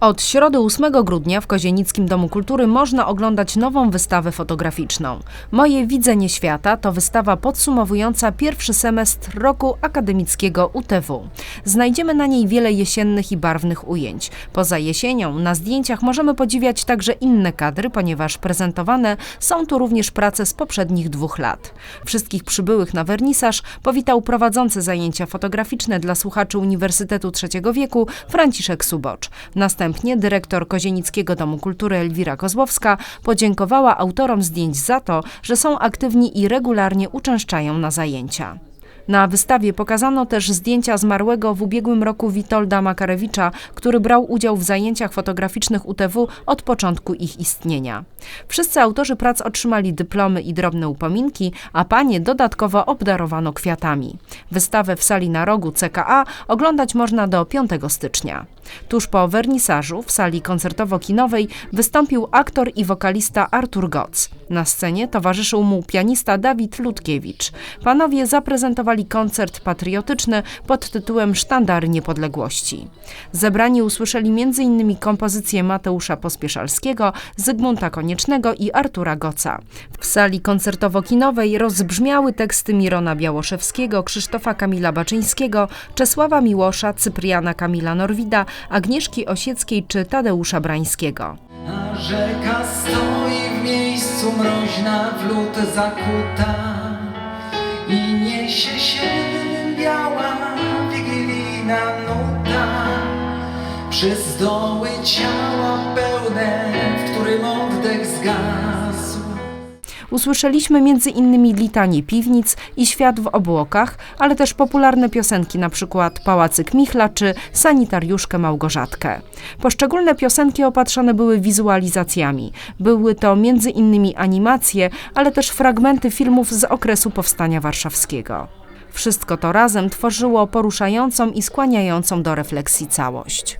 Od środy 8 grudnia w Kozienickim Domu Kultury można oglądać nową wystawę fotograficzną. Moje widzenie świata to wystawa podsumowująca pierwszy semestr roku akademickiego UTW. Znajdziemy na niej wiele jesiennych i barwnych ujęć. Poza jesienią na zdjęciach możemy podziwiać także inne kadry, ponieważ prezentowane są tu również prace z poprzednich dwóch lat. Wszystkich przybyłych na wernisaż powitał prowadzący zajęcia fotograficzne dla słuchaczy Uniwersytetu Trzeciego Wieku Franciszek Subocz. Następnie dyrektor Kozienickiego Domu Kultury Elwira Kozłowska podziękowała autorom zdjęć za to, że są aktywni i regularnie uczęszczają na zajęcia. Na wystawie pokazano też zdjęcia zmarłego w ubiegłym roku Witolda Makarewicza, który brał udział w zajęciach fotograficznych UTW od początku ich istnienia. Wszyscy autorzy prac otrzymali dyplomy i drobne upominki, a panie dodatkowo obdarowano kwiatami. Wystawę w sali na rogu CKA oglądać można do 5 stycznia. Tuż po wernisażu w sali koncertowo-kinowej wystąpił aktor i wokalista Artur Goc. Na scenie towarzyszył mu pianista Dawid Ludkiewicz. Panowie zaprezentowali koncert patriotyczny pod tytułem Sztandary Niepodległości. Zebrani usłyszeli m.in. kompozycje Mateusza Pospieszalskiego, Zygmunta Koniecznego i Artura Goca. W sali koncertowo-kinowej rozbrzmiały teksty Mirona Białoszewskiego, Krzysztofa Kamila Baczyńskiego, Czesława Miłosza, Cypriana Kamila Norwida, Agnieszki Osieckiej czy Tadeusza Brańskiego. Rzeka stoi w miejscu mroźna, w lód zakuta I niesie się biała wigilijna nuta. Przez doły ciała Usłyszeliśmy innymi litanie piwnic i świat w obłokach, ale też popularne piosenki, przykład Pałacyk Michla czy Sanitariuszkę Małgorzatkę. Poszczególne piosenki opatrzone były wizualizacjami. Były to innymi animacje, ale też fragmenty filmów z okresu powstania warszawskiego. Wszystko to razem tworzyło poruszającą i skłaniającą do refleksji całość.